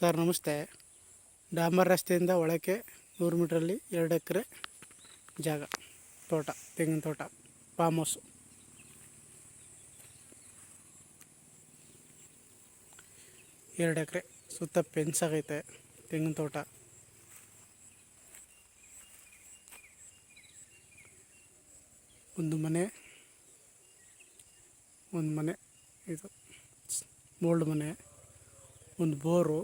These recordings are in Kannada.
ಸರ್ ನಮಸ್ತೆ. ಡಾಂಬರ್ ರಸ್ತೆಯಿಂದ ಒಳಕ್ಕೆ ನೂರು ಮೀಟ್ರಲ್ಲಿ ಎರಡು ಎಕರೆ ಜಾಗ, ತೋಟ, ತೆಂಗಿನ ತೋಟ ಫಾರ್ಮ್ ಹೌಸು ಎರಡು ಎಕರೆ ಸುತ್ತ ಪೆನ್ಸಾಗೈತೆ ತೆಂಗಿನ ತೋಟ. ಒಂದು ಮನೆ ಒಂದು ಮನೆ, ಇದು ಮೋಲ್ಡ್ ಮನೆ, ಒಂದು ಬೋರು.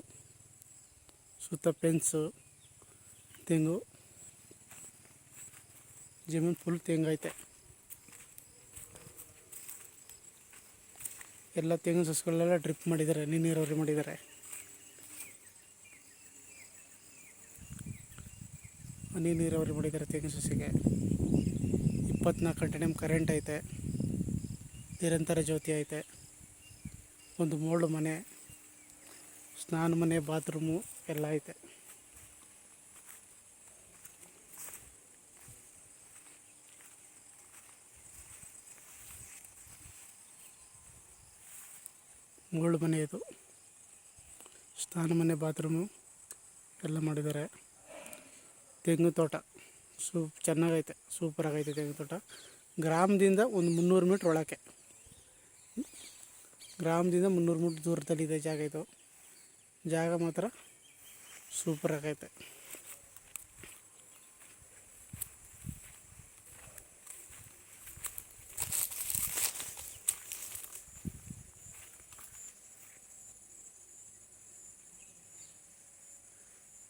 ಸುತ್ತ ಪೆನ್ಸು, ತೆಂಗು, ಜಮೀನು ಫುಲ್ ತೆಂಗೈತೆ ಎಲ್ಲ ತೆಂಗಿನ ಸಸ್ಗಳೆಲ್ಲ ಡ್ರಿಪ್ ಮಾಡಿದ್ದಾರೆ ನೀ ನೀರಾವರಿ ಮಾಡಿದ್ದಾರೆ. ಹನಿ ನೀರಾವರಿ ಮಾಡಿದ್ದಾರೆ ತೆಂಗಿನ ಸಸಿಗೆ. ಇಪ್ಪತ್ನಾಲ್ಕು ಗಂಟೆ ನಿಮ್ಮ ಕರೆಂಟ್ ಐತೆ. ನಿರಂತರ ಜ್ಯೋತಿ ಐತೆ. ಒಂದು ಮೋಲ್ಡ್ ಮನೆ. ಸ್ನಾನ ಮನೆ, ಬಾತ್ರೂಮು ಎಲ್ಲ ಐತೆ. ಮೋಲ್ಡ್ ಮನೆ ಇದು. ಸ್ನಾನ ಮನೆ, ಬಾತ್ರೂಮು ಎಲ್ಲ ಮಾಡಿದ್ದಾರೆ. ತೆಂಗು ತೋಟ ಸೂಪ್, ಚೆನ್ನಾಗೈತೆ ಸೂಪರಾಗೈತೆ ತೆಂಗು ತೋಟ. ಗ್ರಾಮದಿಂದ ಒಂದು ಮುನ್ನೂರು ಮೀಟ್ರ್ ಒಳಕ್ಕೆ. ಗ್ರಾಮದಿಂದ ಮುನ್ನೂರು ಮೀಟ್ರ್ ದೂರದಲ್ಲಿದೆ ಜಾಗ ಇದು. ಜಾಗ ಮಾತ್ರ ಸೂಪರ್ ಆಗೈತೆ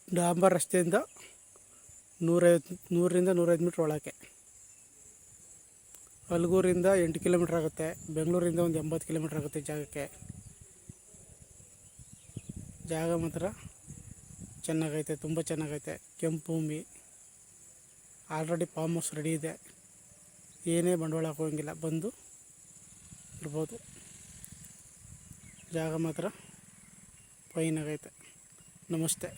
ಡಾಂಬರ್ ರಸ್ತೆಯಿಂದ ನೂರೈವತ್ತು ನೂರರಿಂದ ನೂರೈದು ಮೀಟ್ರ್ ಒಳಕ್ಕೆ ಹಲಗೂರಿಂದ ಎಂಟು ಕಿಲೋಮೀಟ್ರ್ ಆಗುತ್ತೆ ಬೆಂಗಳೂರಿಂದ ಒಂದು ಎಂಬತ್ತು ಕಿಲೋಮೀಟ್ರ್ ಆಗುತ್ತೆ ಜಾಗಕ್ಕೆ ಜಾಗ ಮಾತ್ರ ಚೆನ್ನಾಗೈತೆ, ತುಂಬ ಚೆನ್ನಾಗೈತೆ. ಕೆಂಪು ಭೂಮಿ. ಆಲ್ರೆಡಿ ಫಾರ್ಮ್ ಹೌಸ್ ರೆಡಿ ಇದೆ. ಏನೇ ಬಂಡವಾಳ ಹಾಕೋಂಗಿಲ್ಲ, ಬಂದು ಇರ್ಬೋದು. ಜಾಗ ಮಾತ್ರ ಫೈನಾಗೈತೆ ನಮಸ್ತೆ.